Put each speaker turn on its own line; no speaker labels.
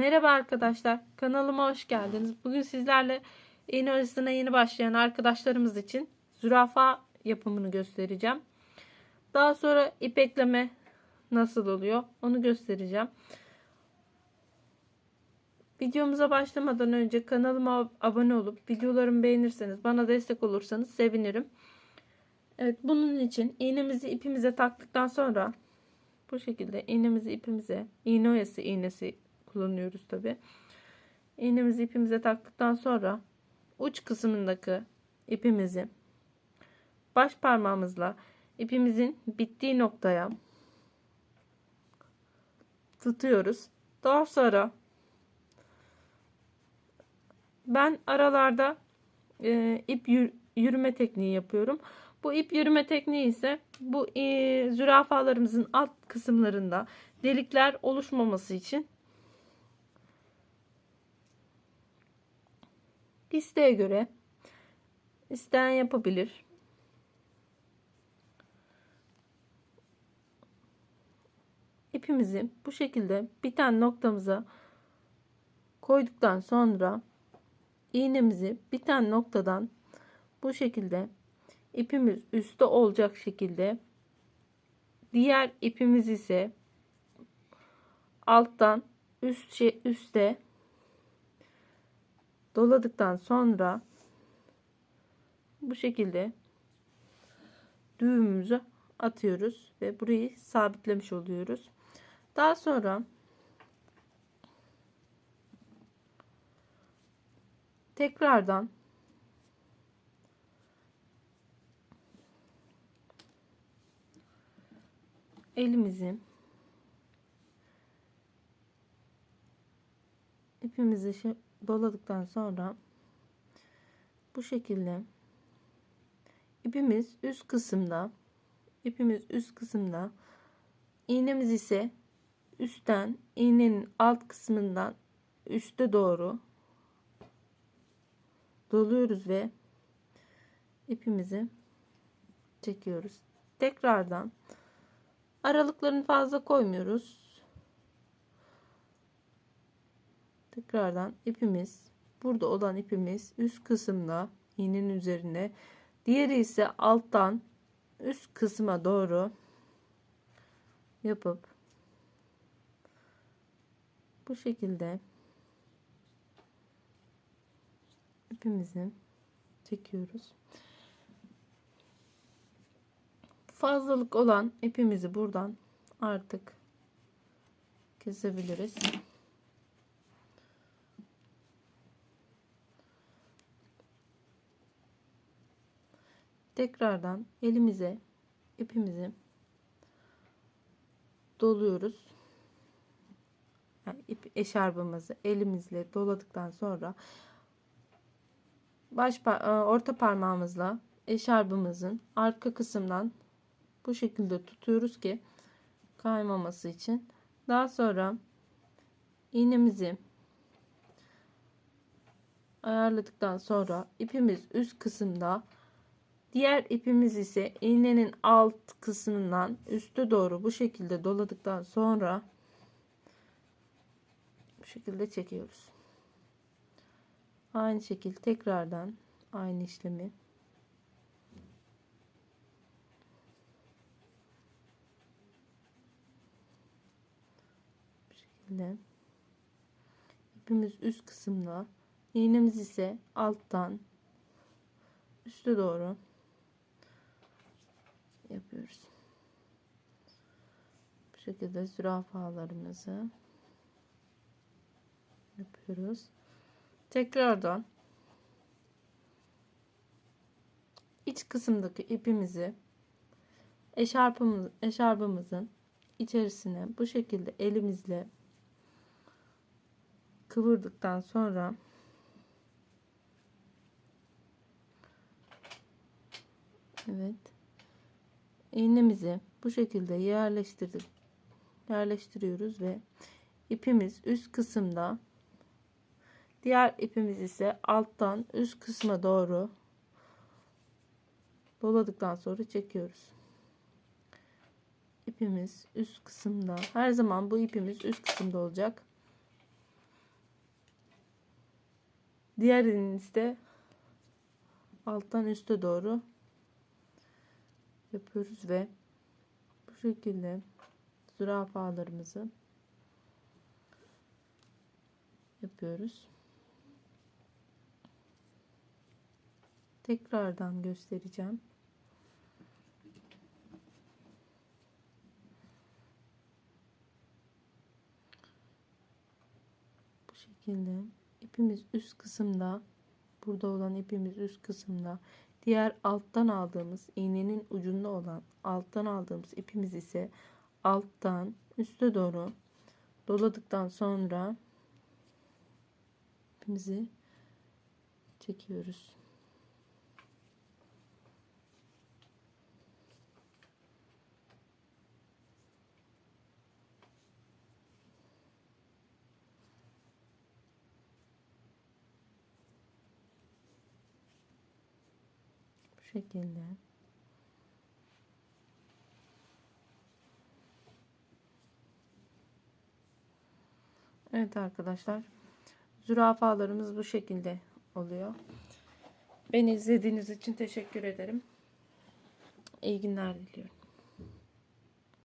Merhaba arkadaşlar, kanalıma hoş geldiniz. Bugün sizlerle iğne oyasına yeni başlayan arkadaşlarımız için zürafa yapımını göstereceğim. Daha sonra ip ekleme nasıl oluyor onu göstereceğim. Videomuza başlamadan önce kanalıma abone olup videolarımı beğenirseniz bana destek olursanız sevinirim. Evet bunun için iğnemizi ipimize taktıktan sonra bu şekilde iğnemizi ipimize iğne oyası iğnesi kullanıyoruz tabi. İğnemizi ipimize taktıktan sonra uç kısmındaki ipimizi baş parmağımızla ipimizin bittiği noktaya tutuyoruz. Daha sonra ben aralarda e, ip yürüme tekniği yapıyorum. Bu ip yürüme tekniği ise bu e, zürafalarımızın alt kısımlarında delikler oluşmaması için isteğe göre isteyen yapabilir. İpimizi bu şekilde biten noktamıza koyduktan sonra iğnemizi biten noktadan bu şekilde ipimiz üstte olacak şekilde diğer ipimiz ise alttan üst üste doladıktan sonra bu şekilde düğümümüzü atıyoruz ve burayı sabitlemiş oluyoruz. Daha sonra tekrardan elimizi ipimizi doladıktan sonra bu şekilde ipimiz üst kısımda ipimiz üst kısımda iğnemiz ise üstten iğnenin alt kısmından üste doğru doluyoruz ve ipimizi çekiyoruz. Tekrardan aralıklarını fazla koymuyoruz. Tekrardan ipimiz burada olan ipimiz üst kısımda iğnenin üzerinde. Diğeri ise alttan üst kısma doğru yapıp bu şekilde ipimizi çekiyoruz. Fazlalık olan ipimizi buradan artık kesebiliriz. Tekrardan elimize ipimizi doluyoruz. Yani ip eşarbımızı elimizle doladıktan sonra baş e, orta parmağımızla eşarbımızın arka kısımdan bu şekilde tutuyoruz ki kaymaması için. Daha sonra iğnemizi ayarladıktan sonra ipimiz üst kısımda Diğer ipimiz ise iğnenin alt kısmından üste doğru bu şekilde doladıktan sonra bu şekilde çekiyoruz. Aynı şekilde tekrardan aynı işlemi. Bu şekilde. İpimiz üst kısımda. İğnemiz ise alttan üste doğru yapıyoruz. Bu şekilde zürafalarımızı yapıyoruz. Tekrardan iç kısımdaki ipimizi eşarpımız, eşarbımızın içerisine bu şekilde elimizle kıvırdıktan sonra Evet iğnemizi bu şekilde yerleştirdik. Yerleştiriyoruz ve ipimiz üst kısımda. Diğer ipimiz ise alttan üst kısma doğru doladıktan sonra çekiyoruz. İpimiz üst kısımda. Her zaman bu ipimiz üst kısımda olacak. Diğer elinizde alttan üste doğru yapıyoruz ve bu şekilde zürafalarımızı yapıyoruz. Tekrardan göstereceğim. Bu şekilde ipimiz üst kısımda burada olan ipimiz üst kısımda diğer alttan aldığımız iğnenin ucunda olan alttan aldığımız ipimiz ise alttan üste doğru doladıktan sonra ipimizi çekiyoruz. Şekilde. Evet arkadaşlar. Zürafalarımız bu şekilde oluyor. Beni izlediğiniz için teşekkür ederim. İyi günler diliyorum.